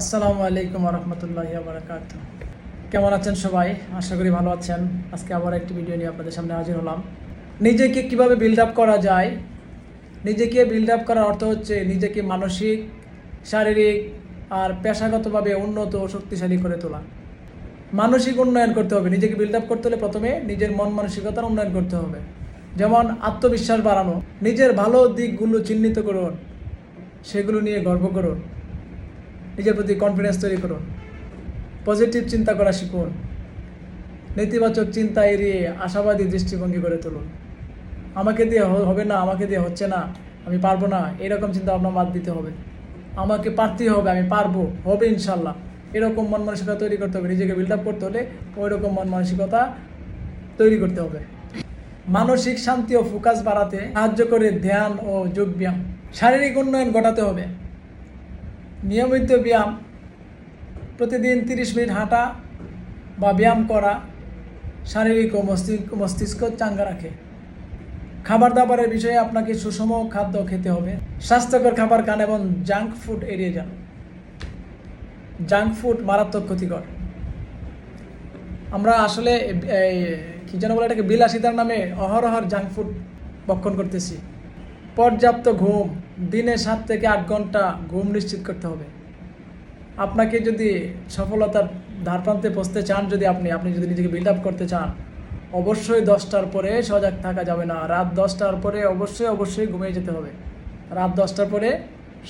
আসসালামু আলাইকুম রহমতুল্লাহ বারাকাত কেমন আছেন সবাই? আশা করি ভালো আছেন। আজকে আবার একটি ভিডিও নিয়ে আপনাদের সামনে হাজির হলাম। নিজেকে কীভাবে বিল্ড আপ করা যায়? নিজেকে বিল্ড আপ করার অর্থ হচ্ছে নিজেকে মানসিক, শারীরিক আর পেশাগতভাবে উন্নত ও শক্তিশালী করে তোলা। মানসিক উন্নয়ন করতে হবে। নিজেকে বিল্ড আপ করতে হলে প্রথমে নিজের মন মানসিকতার উন্নয়ন করতে হবে। যেমন আত্মবিশ্বাস বাড়ানো। নিজের ভালো দিকগুলো চিহ্নিত করুন। সেগুলো নিয়ে গর্ব করুন। নিজের প্রতি কনফিডেন্স তৈরি করুন। পজিটিভ চিন্তা করা শিখুন। নেতিবাচক চিন্তা এড়িয়ে আশাবাদী দৃষ্টিভঙ্গি করে তুলুন। আমাকে দিয়ে হবে না, আমাকে দিয়ে হচ্ছে না, আমি পারব না, এরকম চিন্তা ভাবনা বাদ দিতে হবে। আমাকে পারতেই হবে, আমি পারব, হবে ইনশাল্লাহ। এরকম মন মানসিকতা তৈরি করতে হবে, নিজেকে বিল্ড আপ করতে হলে ওই রকম মন মানসিকতা তৈরি করতে হবে। মানসিক শান্তি ও ফোকাস বাড়াতে সাহায্য করে ধ্যান ও যোগব্যায়াম শারীরিক উন্নয়ন ঘটাতে হবে। নিয়মিত ব্যায়াম, প্রতিদিন তিরিশ মিনিট হাঁটা বা ব্যায়াম করা শারীরিক ও মস্তিষ্ক মস্তিষ্ক চাঙ্গা রাখে। খাবার দাবারের বিষয়ে আপনাকে সুষম খাদ্য খেতে হবে। স্বাস্থ্যকর খাবার খান এবং জাঙ্ক ফুড এড়িয়ে যান। জাঙ্ক ফুড মারাত্মক ক্ষতিকর। আমরা আসলে কি যেন বলে এটাকে বিলাসিতার নামে অহরহর জাঙ্ক ফুড ভক্ষণ করতেছি। পর্যাপ্ত ঘুম, দিনে সাত থেকে আট ঘণ্টা ঘুম নিশ্চিত করতে হবে। আপনাকে যদি সফলতার ধারপ্রান্তে পৌঁছতে চান, যদি আপনি আপনি যদি নিজেকে বিল্ড আপ করতে চান, অবশ্যই দশটার পরে সজাগ থাকা যাবে না। রাত দশটার পরে অবশ্যই অবশ্যই ঘুমিয়ে যেতে হবে। রাত দশটার পরে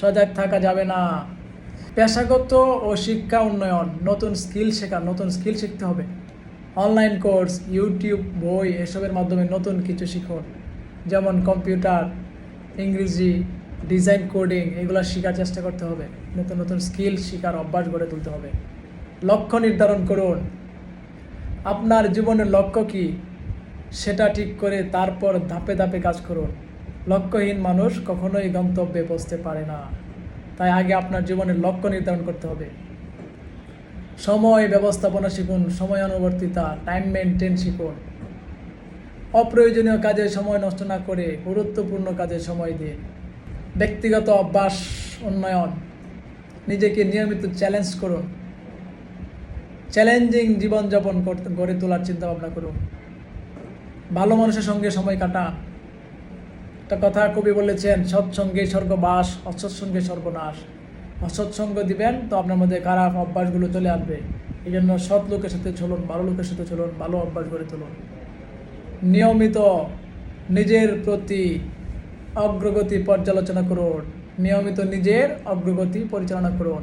সজাগ থাকা যাবে না। পেশাগত ও শিক্ষা উন্নয়ন, নতুন স্কিল শেখা, নতুন স্কিল শিখতে হবে। অনলাইন কোর্স ইউটিউব বই, এসবের মাধ্যমে নতুন কিছু শিখুন। যেমন কম্পিউটার ইংরেজি ডিজাইন কোডিং এগুলো শেখার চেষ্টা করতে হবে। নতুন নতুন স্কিল শেখার অভ্যাস গড়ে তুলতে হবে। লক্ষ্য নির্ধারণ করুন। আপনার জীবনের লক্ষ্য কি? সেটা ঠিক করে তারপর ধাপে ধাপে কাজ করুন। লক্ষ্যহীন মানুষ কখনোই গন্তব্যে পৌঁছতে পারে না। তাই আগে আপনার জীবনের লক্ষ্য নির্ধারণ করতে হবে। সময় ব্যবস্থাপনা শিখুন সময় অনুবর্তিতা টাইম মেনটেন শিখুন। অপ্রয়োজনীয় কাজে সময় নষ্ট না করে গুরুত্বপূর্ণ কাজে সময় দিন ব্যক্তিগত অভ্যাস উন্নয়ন নিজেকে নিয়মিত চ্যালেঞ্জ করুন। চ্যালেঞ্জিং জীবনযাপন করতে, গড়ে তোলার চিন্তা ভাবনা করুন। ভালো মানুষের সঙ্গে সময় কাটান। একটা কথা কবি বলেছেন, সৎসঙ্গে স্বর্গবাস, অসৎসঙ্গে সর্বনাশ অসৎসঙ্গ দিবেন তো আপনার মধ্যে খারাপ অভ্যাসগুলো চলে আসবে। এই জন্য সৎ লোকের সাথে চলুন, ভালো লোকের সাথে চলুন, ভালো অভ্যাস গড়ে তুলুন। নিয়মিত নিজের প্রতি অগ্রগতি পর্যালোচনা করুন। নিয়মিত নিজের অগ্রগতি পরিচালনা করুন।